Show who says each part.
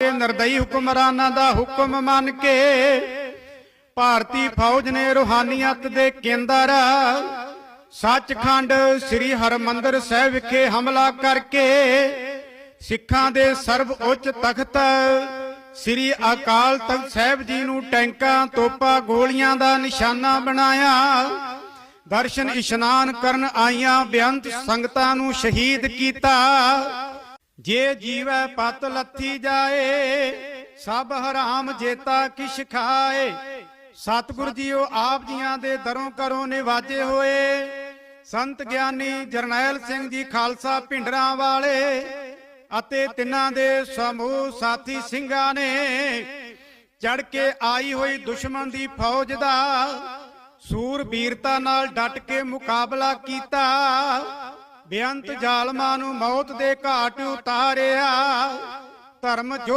Speaker 1: ਕੇ ਨਰਦਈ ਹੁਕਮਰਾਨਾਂ ਦਾ ਹੁਕਮ ਮੰਨ ਕੇ ਭਾਰਤੀ ਫੌਜ ਨੇ ਰੂਹਾਨੀਅਤ ਦੇ ਕੇਂਦਰ ਸੱਚਖੰਡ ਸ੍ਰੀ ਹਰਮੰਦਰ ਸਾਹਿਬ ਵਿਖੇ ਹਮਲਾ ਕਰਕੇ ਸਿੱਖਾਂ ਦੇ ਸਰਬ ਉੱਚ ਤਖਤ ਸ੍ਰੀ ਅਕਾਲ ਤਖਤ ਸਾਹਿਬ ਜੀ ਨੂੰ ਟੈਂਕਾਂ, ਤੋਪਾਂ, ਗੋਲੀਆਂ ਦਾ ਨਿਸ਼ਾਨਾ ਬਣਾਇਆ। ਦਰਸ਼ਨ ਇਸ਼ਨਾਨ ਕਰਨ ਆਈਆਂ ਬੇਅੰਤ ਸੰਗਤਾਂ ਨੂੰ ਸ਼ਹੀਦ ਕੀਤਾ। ਜੇ ਜੀਵੈ ਪਤ ਲੱਥੀ ਜਾਏ, ਸਭ ਹਰਾਮ ਜੇਤਾ ਕਿਛ ਖਾਏ। ਸਤਿਗੁਰ ਜੀਓ, ਆਪ ਜੀਆਂ ਦੇ ਦਰੋਂ ਕਰੋਂ ਨਿਵਾਜੇ ਹੋਏ। ਸੰਤ ਗਿਆਨੀ ਜਰਨੈਲ ਸਿੰਘ ਜੀ ਖਾਲਸਾ ਭਿੰਡਰਾਂ ਵਾਲੇ ਅਤੇ ਤਿੰਨਾਂ ਦੇ ਸਮੂਹ ਸਾਥੀ ਸਿੰਘਾਂ ਨੇ ਚੜ ਕੇ ਆਈ ਹੋਈ ਦੁਸ਼ਮਣ ਦੀ ਫੌਜ ਦਾ ਸੂਰਬੀਰਤਾ ਨਾਲ ਡਟ ਕੇ ਮੁਕਾਬਲਾ ਕੀਤਾ। ਬੇਅੰਤ ਜ਼ਾਲਮਾਂ ਨੂੰ ਮੌਤ ਦੇ ਘਾਟ ਉਤਾਰਿਆ। ਧਰਮ ਜੋ